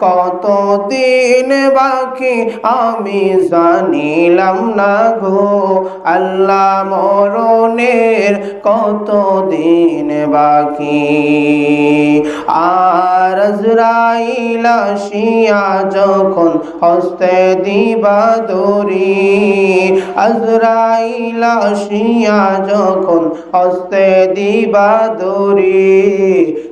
কত দিন বাকি আমি জানিলাম না গো। আল্লাহ মরণের কত দিন বাকি? আর আজরাইল আসিয়া যখন হস্তে দিবা দরি আজরাইল আসিয়া যখন হস্তে দিবা দরি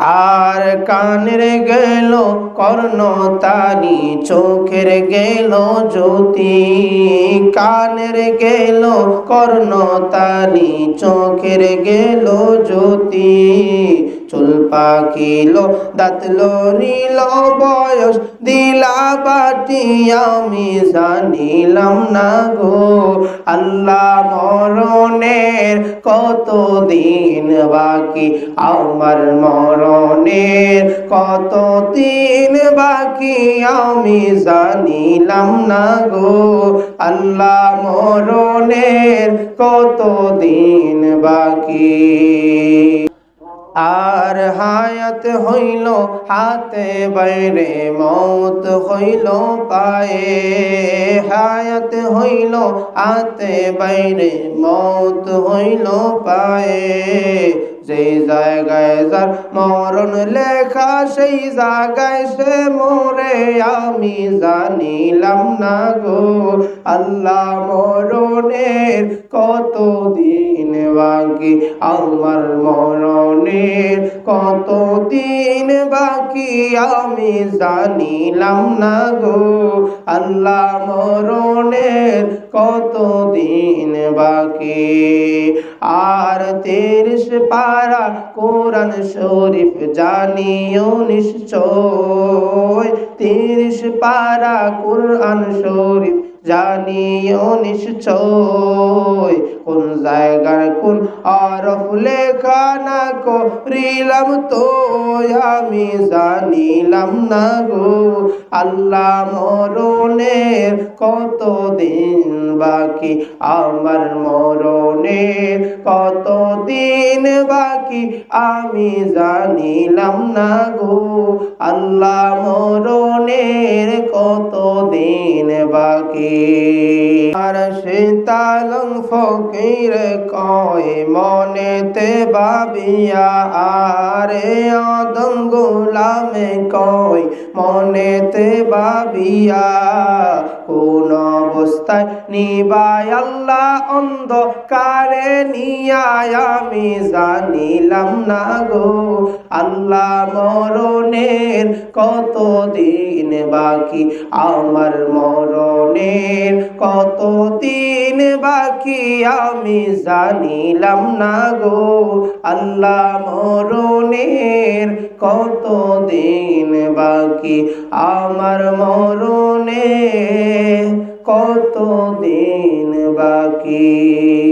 আর কানের গেল, কর্ণ তারি চোখের গেল জ্যোতি। কানের গেল, কর্ণ তারি চোখের গেল জ্যোতি। চুল পাকিল দাঁত লড়িল বয়স দিলা বাটি, আমি জানিলাম না গো। আল্লাহ মরণের কত দিন বাকি? আমার মরণের কত দিন বাকি? আমি জানিলাম না গো। আল্লাহ মরণের কত দিন বাকি? আর হায়াত হইল, হাতে বাইরে মত হইল পায়ে। হায়াত হইল, হাতে বাইরে মত হইল পায়ে। যে জায়গায় যার মরণ লেখা, সেই জায়গায় সে মোরে। আমি জানিলাম না গো, আল্লাহ মরণের কত দিন বাকি? আমার মরণের কত দিন বাকি? আমি জানিলাম না গো, আল্লাহ মরণের কত দিন বাকি? আর তিরিশ পারা কোরআন শরীফ জানিও নিশ্চয়। তিরিশ পারা কোরআন শরীফ জানিও নিশ্চয়, কোন জায়গার কোন আরফ লেখা না করিলাম তো আমি জানিলাম না গো, আল্লাহ মরণের কত দিন বাকি? আমার মরণের কত দিন বাকি? আমি জানিলাম না গো। আল্লাহ মরণের কত দিন বাকি? আর সে তালং ফকির কয়, মনেতে বাবিয়া আরে আদম গোলামে কয়, মনেতে বাবিয়া কোন অবস্থায় নিবাই আল্লাহ অন্ধকারে নিয়ায় আমি জানিলাম না গো। আল্লাহ মরণের কত দিন বাকি? আমার মরণের কত দিন বাকি? আমি জানিলাম না গো। আল্লাহ মরণের কত দিন বাকি? আমার মরণের কত দিন বাকি?